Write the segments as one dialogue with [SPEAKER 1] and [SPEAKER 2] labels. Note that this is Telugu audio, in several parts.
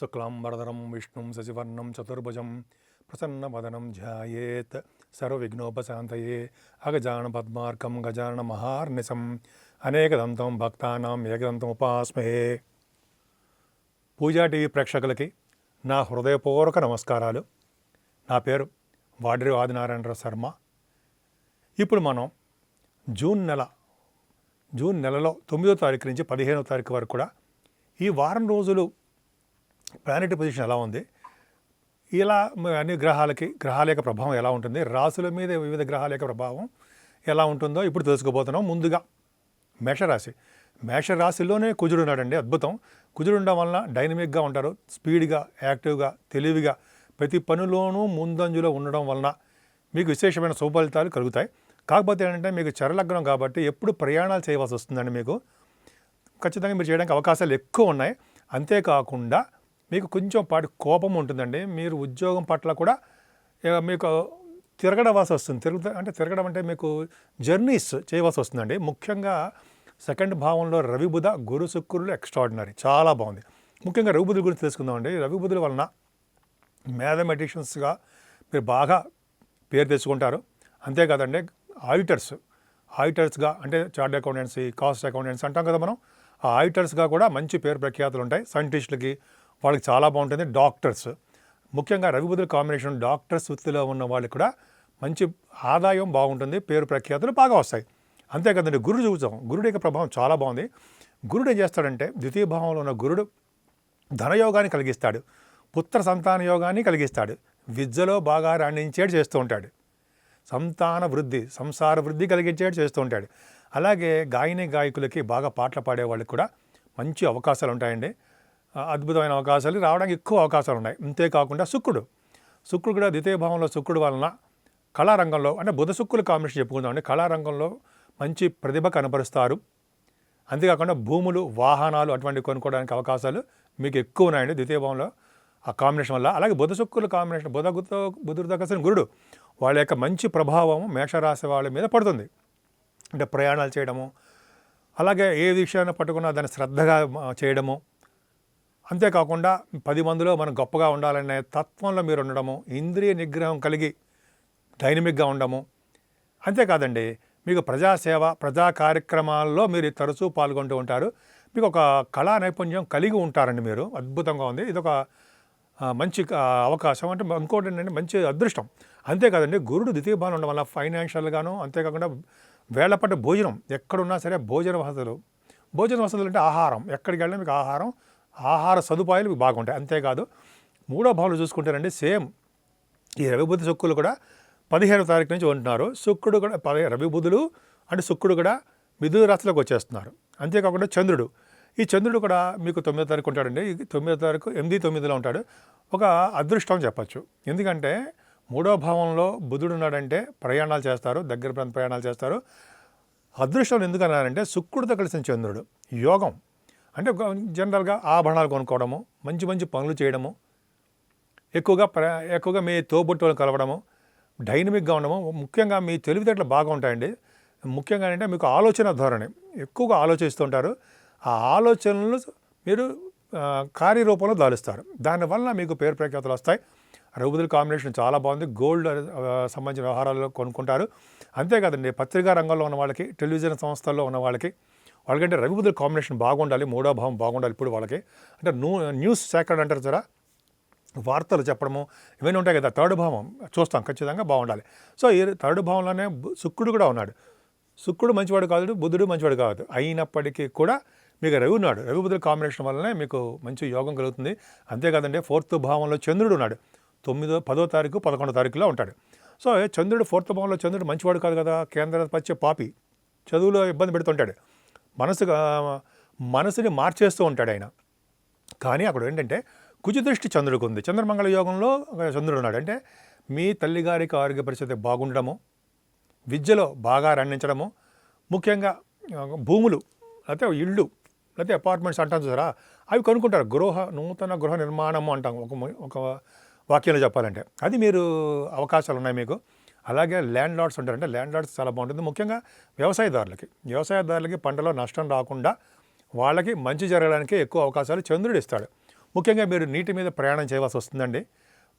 [SPEAKER 1] శుక్లాంబరధరం విష్ణుం శశివర్ణం చతుర్భుజం ప్రసన్నవదనం ధ్యాయేత్ సర్వవిఘ్నోపశాంతయే అగజాన పద్మార్కం గజాన మహార్నిశం అనేకదంతం భక్తానాం ఏకదంతం ఉపాస్మహే. పూజా టీవీ ప్రేక్షకులకి నా హృదయపూర్వక నమస్కారాలు. నా పేరు వాడ్రి ఆదినారాయణరావు శర్మ. ఇప్పుడు మనం జూన్ నెల జూన్ నెలలో తొమ్మిదో తారీఖు నుంచి పదిహేనో తారీఖు వరకు కూడా ఈ వారం రోజులు ప్లానెటరీ పొజిషన్ ఎలా ఉంది? ఇలా అన్ని గ్రహాలకి గ్రహాల యొక్క ప్రభావం ఎలా ఉంటుంది? రాసుల మీద వివిధ గ్రహాల యొక్క ప్రభావం ఎలా ఉంటుందో ఇప్పుడు తెలుసుకోబోతున్నాం. ముందుగా మేషరాశి. మేషరాశిలోనే కుజుడు ఉన్నాడండి అద్భుతం. కుజుడు ఉండడం వలన డైనమిక్గా ఉంటారు స్పీడ్గా యాక్టివ్గా తెలివిగా. ప్రతి పనిలోనూ ముందంజలో ఉండడం వలన మీకు విశేషమైన సుఫలితాలు కలుగుతాయి. కాకపోతే ఏంటంటే మీకు చరలగ్నం కాబట్టి ఎప్పుడు ప్రయాణాలు చేయవలసి వస్తుందండి మీకు. ఖచ్చితంగా మీరు చేయడానికి అవకాశాలు ఎక్కువ ఉన్నాయి. అంతేకాకుండా మీకు కొంచెం పాటి కోపం ఉంటుందండి. మీరు ఉద్యోగం పట్ల కూడా మీకు తిరగడం వాసి వస్తుంది. తిరుగుతా అంటే తిరగడం అంటే మీకు జర్నీస్ చేయవలసి వస్తుందండి. ముఖ్యంగా సెకండ్ భావంలో రవి బుధ గురు శుక్రులు ఎక్స్ట్రాడినరీ. చాలా బాగుంది. ముఖ్యంగా రవి బుధుల గురించి తెలుసుకుందామండి. రవి బుధుల వలన మ్యాథమెటిషియన్స్గా మీరు బాగా పేరు తెచ్చుకుంటారు. అంతేకాదండి ఆడిటర్స్. ఆడిటర్స్గా అంటే చార్ట్ అకౌంటెన్సీ కాస్ట్ అకౌంటెన్సీ అంటాం కదా మనం. ఆ ఆడిటర్స్గా కూడా మంచి పేరు ప్రఖ్యాతులు ఉంటాయి. సైంటిస్టులకి వాళ్ళకి చాలా బాగుంటుంది. డాక్టర్స్. ముఖ్యంగా రవిబుధుల కాంబినేషన్ డాక్టర్స్ వృత్తిలో ఉన్న వాళ్ళకి కూడా మంచి ఆదాయం బాగుంటుంది. పేరు ప్రఖ్యాతులు బాగా వస్తాయి. అంతేకాదండి గురుడు చూసాం. గురుడు యొక్క ప్రభావం చాలా బాగుంది. గురుడు ఏం చేస్తాడంటే ద్వితీయ భావంలో ఉన్న గురుడు ధనయోగాన్ని కలిగిస్తాడు. పుత్ర సంతాన యోగాన్ని కలిగిస్తాడు. విద్యలో బాగా రాణించేడు చేస్తూ ఉంటాడు. సంతాన వృద్ధి సంసార వృద్ధి కలిగించేడు చేస్తూ ఉంటాడు. అలాగే గాయని గాయకులకి బాగా పాటలు పాడే వాళ్ళకి కూడా మంచి అవకాశాలు ఉంటాయండి. అద్భుతమైన అవకాశాలు రావడానికి ఎక్కువ అవకాశాలు ఉన్నాయి. అంతేకాకుండా శుక్రుడు. శుక్రుడు కూడా ద్వితీయ భావంలో శుక్రుడు వలన కళారంగంలో అంటే బుధ శుక్రుల కాంబినేషన్ చెప్పుకుందామండి కళారంగంలో మంచి ప్రతిభ కనపరుస్తారు. అంతేకాకుండా భూములు వాహనాలు అటువంటివి కొనుక్కోవడానికి అవకాశాలు మీకు ఎక్కువ ఉన్నాయండి ద్వితీయ భావంలో. ఆ కాంబినేషన్ వల్ల అలాగే బుధ శుక్రుల కాంబినేషన్ బుధ గుతో బుధుడితో గురుడు వాళ్ళ యొక్క మంచి ప్రభావం మేషరాశి వాళ్ళ మీద పడుతుంది. అంటే ప్రయాణాలు చేయడము అలాగే ఏ విషయాన్ని పట్టుకున్నా దాన్ని శ్రద్ధగా చేయడము అంతేకాకుండా పది మందిలో మనం గొప్పగా ఉండాలనే తత్వంలో మీరు ఉండడము ఇంద్రియ నిగ్రహం కలిగి డైనమిక్గా ఉండము అంతేకాదండి మీకు ప్రజాసేవ ప్రజా కార్యక్రమాల్లో మీరు తరచూ పాల్గొంటూ ఉంటారు. మీకు ఒక కళా నైపుణ్యం కలిగి ఉంటారండి మీరు. అద్భుతంగా ఉంది. ఇది ఒక మంచి అవకాశం. అంటే ఇంకోటి ఏంటంటే మంచి అదృష్టం. అంతేకాదండి గురుడు ద్వితీయ భావన ఉండడం వల్ల ఫైనాన్షియల్గాను అంతేకాకుండా వేళపట్టు భోజనం. ఎక్కడున్నా సరే భోజన వసతులు. భోజన వసతులు అంటే ఆహారం. ఎక్కడికి వెళ్ళినా మీకు ఆహారం ఆహార సదుపాయాలు బాగుంటాయి. అంతేకాదు మూడో భావనలు చూసుకుంటారండి సేమ్ ఈ రవి బుద్ధి శుక్రులు కూడా పదిహేను తారీఖు నుంచి ఉంటున్నారు. శుక్రుడు కూడా పది రవి అంటే శుక్రుడు కూడా మిథున రాశిలోకి వచ్చేస్తున్నారు. అంతేకాకుండా చంద్రుడు. ఈ చంద్రుడు కూడా మీకు తొమ్మిదో తారీఖు ఉంటాడండి. తొమ్మిదో తారీఖు ఎనిమిది తొమ్మిదిలో ఉంటాడు. ఒక అదృష్టం చెప్పచ్చు. ఎందుకంటే మూడో భావంలో బుధుడు ఉన్నాడంటే ప్రయాణాలు చేస్తారు దగ్గర ప్రాంత ప్రయాణాలు చేస్తారు. అదృష్టం ఎందుకన్నారంటే శుక్రుడితో కలిసిన చంద్రుడు. యోగం. అంటే జనరల్గా ఆభరణాలు కొనుక్కోవడము మంచి మంచి పనులు చేయడము ఎక్కువగా ప్ర ఎక్కువగా మీ తోబుట్టులను కలవడము డైనమిక్గా ఉండము ముఖ్యంగా మీ తెలివితేటలు బాగా ఉంటాయండి. ముఖ్యంగా అంటే మీకు ఆలోచన ధోరణి ఎక్కువగా ఆలోచిస్తుంటారు ఆ ఆలోచనలు మీరు కార్యరూపంలో దాలుస్తారు. దానివల్ల మీకు పేరు ప్రఖ్యాతలు వస్తాయి. రఘుబుధుల కాంబినేషన్ చాలా బాగుంది. గోల్డ్ సంబంధించిన వ్యవహారాలు కొనుక్కుంటారు. అంతేకాదండి పత్రికా రంగంలో ఉన్న వాళ్ళకి టెలివిజన్ సంస్థల్లో ఉన్న వాళ్ళకి వాళ్ళకంటే రఘుబుధుల కాంబినేషన్ బాగుండాలి మూడో భావం బాగుండాలి ఇప్పుడు వాళ్ళకి. అంటే న్యూ న్యూస్ సేకరణ అంటారు సరే వార్తలు చెప్పడము ఇవన్నీ ఉంటాయి కదా థర్డ్ భావం. చూస్తాం ఖచ్చితంగా బాగుండాలి. సో ఈ థర్డ్ భావంలోనే శుక్రుడు కూడా ఉన్నాడు. శుక్రుడు మంచివాడు కాదు బుధుడు మంచివాడు కాదు. అయినప్పటికీ కూడా మీకు రవి ఉన్నాడు. రవి కాంబినేషన్ వల్లనే మీకు మంచి యోగం కలుగుతుంది. అంతేకాదండి ఫోర్త్ భావంలో చంద్రుడు ఉన్నాడు. తొమ్మిదో పదో తారీఖు పదకొండో తారీఖులో ఉంటాడు. సో చంద్రుడు ఫోర్త్ భావంలో చంద్రుడు మంచివాడు కాదు కదా కేంద్ర పచ్చే పాపి. చదువులో ఇబ్బంది పెడుతుంటాడు. మనసుగా మనసుని మార్చేస్తూ ఉంటాడు ఆయన. కానీ అక్కడ ఏంటంటే కుజదృష్టి చంద్రుడికి ఉంది. చంద్రమంగళ యోగంలో చంద్రుడు ఉన్నాడు. అంటే మీ తల్లిగారికి ఆరోగ్య పరిస్థితి బాగుండడము విద్యలో బాగా రణించడము ముఖ్యంగా భూములు లేకపోతే ఇళ్ళు లేకపోతే అపార్ట్మెంట్స్ అంటాం చూసారా? అవి కొనుక్కుంటారు. గృహ నూతన గృహ నిర్మాణము అంటాం. ఒక ఒక వాక్యంలో చెప్పాలంటే. అది మీరు అవకాశాలు ఉన్నాయి మీకు. అలాగే ల్యాండ్ లార్డ్స్ ఉంటారంటే ల్యాండ్ లార్డ్స్ చాలా బాగుంటుంది. ముఖ్యంగా వ్యవసాయదారులకి. వ్యవసాయదారులకి పంటలో నష్టం రాకుండా వాళ్ళకి మంచి జరగడానికి ఎక్కువ అవకాశాలు చంద్రుడు ఇస్తాడు. ముఖ్యంగా మీరు నీటి మీద ప్రయాణం చేయవలసి వస్తుందండి.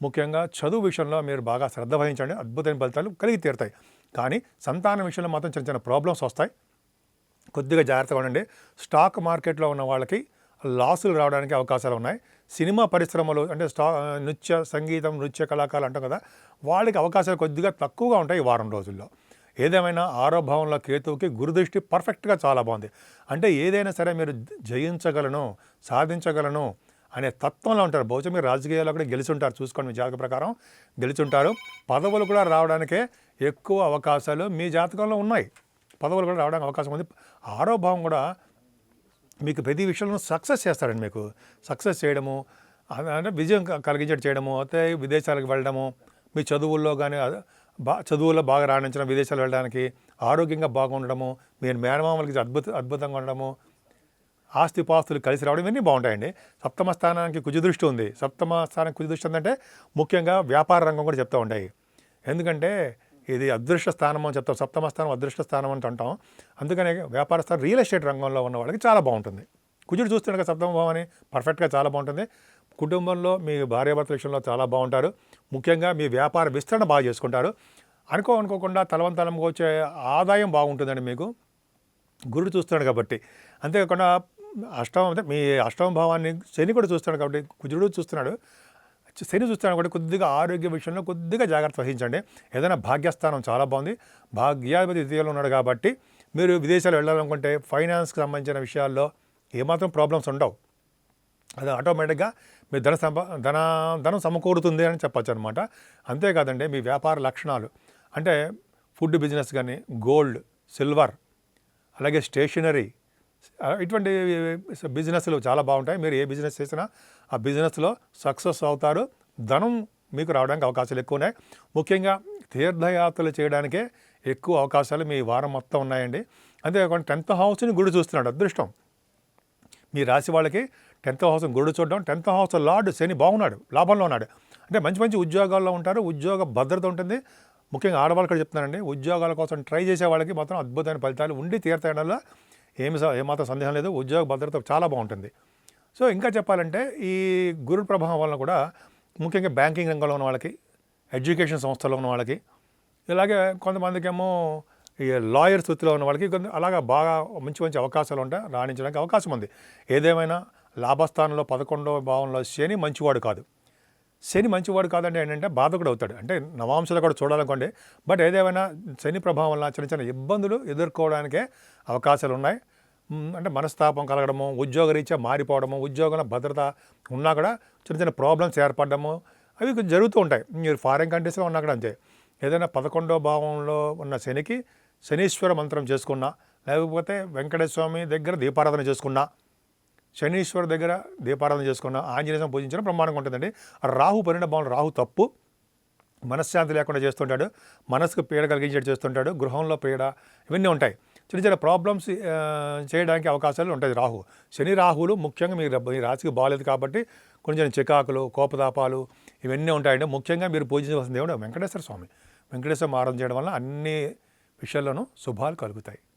[SPEAKER 1] ముఖ్యంగా చదువు విషయంలో మీరు బాగా శ్రద్ధ వహించండి. అద్భుతమైన ఫలితాలు కలిగి తీరుతాయి. కానీ సంతానం విషయంలో మాత్రం చిన్న చిన్న ప్రాబ్లమ్స్ వస్తాయి. కొద్దిగా జాగ్రత్తగా ఉండండి. స్టాక్ మార్కెట్లో ఉన్న వాళ్ళకి లాసులు రావడానికి అవకాశాలు ఉన్నాయి. సినిమా పరిశ్రమలు అంటే స్టా నృత్య సంగీతం నృత్య కళాకారులు అంటాం కదా వాళ్ళకి అవకాశాలు కొద్దిగా తక్కువగా ఉంటాయి ఈ వారం రోజుల్లో. ఏదేమైనా ఆరో భావంలో కేతువుకి గురుదృష్టి పర్ఫెక్ట్గా చాలా బాగుంది. అంటే ఏదైనా సరే మీరు జయించగలను సాధించగలను అనే తత్వంలో ఉంటారు. బహుశా మీరు రాజకీయాల్లో కూడా గెలుచుంటారు. చూసుకోండి మీ జాతక ప్రకారం గెలిచుంటారు. పదవులు కూడా రావడానికే ఎక్కువ అవకాశాలు మీ జాతకంలో ఉన్నాయి. పదవులు కూడా రావడానికి అవకాశం ఉంది. ఆరో భావం కూడా మీకు ప్రతి విషయంలో సక్సెస్ చేస్తాడండి మీకు. సక్సెస్ చేయడము అంటే విజయం క- చేయడము అయితే విదేశాలకు వెళ్ళడము మీ చదువుల్లో కానీ బా చదువుల్లో బాగా రాణించడం విదేశాలు వెళ్ళడానికి ఆరోగ్యంగా బాగుండడము మీరు మేనమామలకి అద్భుత అద్భుతంగా ఉండడము ఆస్తిపాస్తులు కలిసి రావడం ఇవన్నీ బాగుంటాయండి. సప్తమ స్థానానికి కుజదృష్టి ఉంది. సప్తమ స్థానానికి కుజదృష్టి ఉందంటే ముఖ్యంగా వ్యాపార రంగం కూడా చెప్తూ ఉంటాయి. ఎందుకంటే ఇది అదృష్ట స్థానం అని చెప్తాం సప్తమ స్థానం అదృష్ట స్థానం అని అంటాం. అందుకనే వ్యాపార స్థానం రియల్ ఎస్టేట్ రంగంలో ఉన్న వాళ్ళకి చాలా బాగుంటుంది. కుజుడు చూస్తుండగా సప్తమ భావం అని పర్ఫెక్ట్గా చాలా బాగుంటుంది. కుటుంబంలో మీ భార్యాభర్తల విషయంలో చాలా బాగుంటారు. ముఖ్యంగా మీ వ్యాపార విస్తరణ బాగా చేసుకుంటారు. అనుకో అనుకోకుండా తలవంతలంగా వచ్చే ఆదాయం బాగుంటుందండి మీకు. గురుడు చూస్తున్నాడు కాబట్టి. అంతేకాకుండా అష్టమం అంటే మీ అష్టమ భావాన్ని శని కూడా చూస్తున్నాడు కాబట్టి కుజుడు చూస్తున్నాడు. శని చూస్తాను కూడా కొద్దిగా ఆరోగ్య విషయంలో కొద్దిగా జాగ్రత్త వహించండి. ఏదైనా భాగ్యస్థానం చాలా బాగుంది. భాగ్యాధిపతి ద్వితీయంలో ఉన్నాడు కాబట్టి మీరు విదేశాలు వెళ్ళాలనుకుంటే ఫైనాన్స్కి సంబంధించిన విషయాల్లో ఏమాత్రం ప్రాబ్లమ్స్ ఉండవు. అది ఆటోమేటిక్గా మీ ధన సంప ధన ధనం సమకూరుతుంది అని చెప్పచ్చు అనమాట అంతేకాదండి మీ వ్యాపార లక్షణాలు. అంటే ఫుడ్ బిజినెస్ కానీ గోల్డ్ సిల్వర్ అలాగే స్టేషనరీ ఇటువంటి బిజినెస్లు చాలా బాగుంటాయి. మీరు ఏ బిజినెస్ చేసినా ఆ బిజినెస్లో సక్సెస్ అవుతారు. ధనం మీకు రావడానికి అవకాశాలు ఎక్కువ ఉన్నాయి ముఖ్యంగా తీర్థయాత్రలు చేయడానికే ఎక్కువ అవకాశాలు మీ వారం మొత్తం ఉన్నాయండి. అంతేకాకుండా టెన్త్ హౌస్ని గుడి చూస్తున్నాడు. అదృష్టం. మీ రాశి వాళ్ళకి టెన్త్ హౌస్ గుడి చూడడం టెన్త్ హౌస్ లార్డ్ శని బాగున్నాడు లాభంలో ఉన్నాడు. అంటే మంచి మంచి ఉద్యోగాల్లో ఉంటారు. ఉద్యోగ భద్రత ఉంటుంది. ముఖ్యంగా ఆడవాళ్ళు కూడా చెప్తున్నానండి. ఉద్యోగాల కోసం ట్రై చేసే వాళ్ళకి మాత్రం అద్భుతమైన ఫలితాలు ఉండి తీర్థయాత్రలో ఏమి ఏమాత్రం సందేహం లేదు. ఉద్యోగ భద్రత చాలా బాగుంటుంది. సో ఇంకా చెప్పాలంటే ఈ గురు ప్రభావం వలన కూడా ముఖ్యంగా బ్యాంకింగ్ రంగంలో ఉన్న వాళ్ళకి ఎడ్యుకేషన్ సంస్థలో ఉన్న వాళ్ళకి ఇలాగే కొంతమందికి ఏమో ఈ లాయర్స్ వృత్తిలో ఉన్న వాళ్ళకి కొంత అలాగా బాగా మంచి మంచి అవకాశాలు ఉంటాయి రాణించడానికి అవకాశం ఉంది. ఏదేమైనా లాభస్థానంలో పదకొండవ భావంలో శని మంచివాడు కాదు. శని మంచివాడు కాదంటే ఏంటంటే బాధకుడు అవుతాడు. అంటే నవాంశాలు కూడా చూడాలనుకోండి. బట్ ఏదేమైనా శని ప్రభావం వల్ల చిన్న చిన్న ఇబ్బందులు ఎదుర్కోవడానికే అవకాశాలు ఉన్నాయి. అంటే మనస్తాపం కలగడము ఉద్యోగరీత్యా మారిపోవడము ఉద్యోగంలో భద్రత ఉన్నా కూడా చిన్న చిన్న ప్రాబ్లమ్స్ ఏర్పడడము అవి కొంచెం జరుగుతూ ఉంటాయి. మీరు ఫారిన్ కంట్రీస్లో ఉన్నా కూడా అంతే. ఏదైనా పదకొండో భావంలో ఉన్న శనికి శనీశ్వర మంత్రం చేసుకున్నా లేకపోతే వెంకటేశ్వర స్వామి దగ్గర దీపారాధన చేసుకున్నా శనీశ్వర్ దగ్గర దీపారాధన చేసుకున్న ఆంజనేయం పూజించడం ప్రమాణంగా ఉంటుందండి. రాహు పరిణ రాహు తప్పు. మనశ్శాంతి లేకుండా చేస్తుంటాడు. మనసుకు పీడ కలిగించేట్టు చేస్తుంటాడు. గృహంలో పీడ ఇవన్నీ ఉంటాయి. చిన్న చిన్న ప్రాబ్లమ్స్ చేయడానికి అవకాశాలు ఉంటాయి రాహు. శని రాహులు ముఖ్యంగా మీరు మీ రాశికి బాగాలేదు కాబట్టి కొంచెం చికాకులు కోపతాపాలు ఇవన్నీ ఉంటాయండి. ముఖ్యంగా మీరు పూజించవలసిన దేవుడు వెంకటేశ్వర స్వామి. వెంకటేశ్వర ఆరాధన చేయడం వల్ల అన్ని విషయాల్లోనూ శుభాలు కలుగుతాయి.